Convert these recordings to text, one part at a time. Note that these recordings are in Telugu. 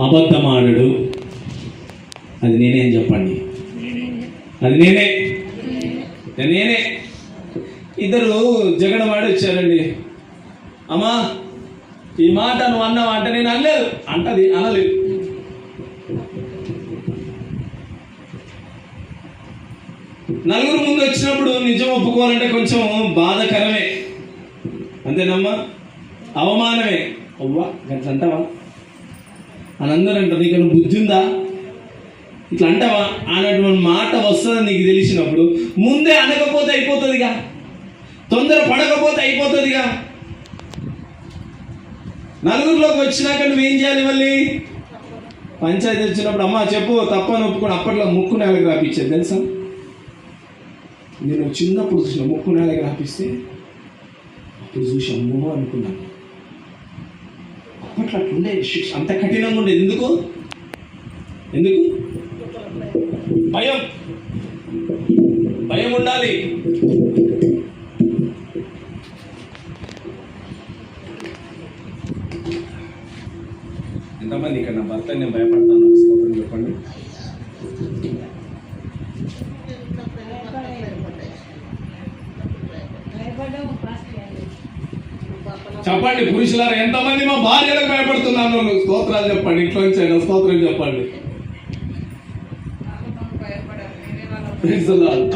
అబద్ధమాడడు. అది నేనేం చెప్పండి. అది నేనే. నేనే. ఇద్దరు జగడమాడి వచ్చారండి. అమ్మా ఈ మాట నువ్వు అన్నావు అంటే నేను అనలేదు. అంటది అనలేదు. నలుగురు ముందు వచ్చినప్పుడు నిజం ఒప్పుకోవాలంటే కొంచెం బాధకరమే. అంతేనమ్మా? అవమానమే. అవ్వా గట్లంటావా? అని అందరూ అంటారు నీకు బుద్ధి ఉందా? ఇట్లా అంటావా? అనేటువంటి మాట వస్తుందని నీకు తెలిసినప్పుడు ముందే అనకపోతే అయిపోతుందిగా. తొందర పడకపోతే అయిపోతుందిగా. నలుగురిలోకి వచ్చినాక నువ్వేం చేయాలి మళ్ళీ? పంచాయతీ వచ్చినప్పుడు అమ్మ చెప్పు తప్పని ఒప్పుకొని అప్పట్లో ముక్కు నేలకు రాపించాను తెలుసా? నేను చిన్నప్పుడు చూసిన ముక్కు నేలకు రాపిస్తే అప్పుడు చూసి అమ్మో అనుకున్నాను. అప్పట్లో ఉండేది శిక్ష అంత కఠినంగా ఉండేది ఎందుకు? ఎందుకు? భయం. భయం ఉండాలి. ఎంతమంది ఇక్కడ నా భర్త నేను భయపడతాను? స్తోత్రం చెప్పండి. చెప్పండి పురుషులారా ఎంతమంది మా భార్యలకు భయపడుతున్నాను వాళ్ళు స్తోత్రాలు చెప్పండి ఇంట్లో నుంచి అయినా స్తోత్రం చెప్పండి.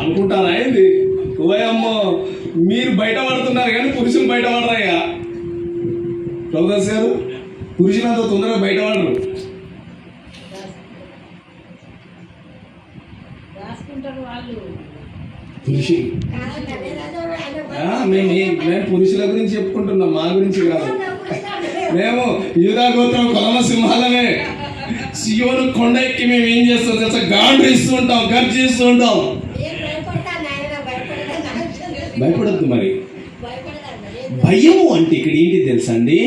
అనుకుంటారా ఏంది? ఓయమ్మో మీరు బయట పడుతున్నారు కానీ పురుషులు బయట పడరయ్యా ప్రొఫెసర్ గారు పురుషులు అంత తొందరగా బయట పడరు పురుషులు. మేము మేము పురుషుల గురించి చెప్పుకుంటున్నాం మా గురించి కాదు. మేము యూదా గోత్రం కొలమ సింహాలమే. సియోను కొండ ఎక్కి మేము ఏం చేస్తాం తెలుసా? గాండ్రు ఇస్తూ ఉంటాం గర్జిస్తూ ఉంటాం. భయపడద్దు మరి. భయము అంటే ఇక్కడ ఏంటి తెలుసా అండి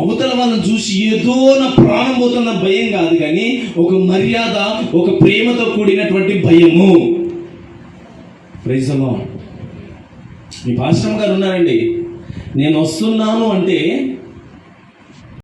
అవతల వాళ్ళని చూసి ఏదో నా ప్రాణం పోతున్న భయం కాదు కానీ ఒక మర్యాద ఒక ప్రేమతో కూడినటువంటి భయము. ప్రైజలో మీ పాశ్రమ గారు ఉన్నారండి. నేను వస్తున్నాను అంటే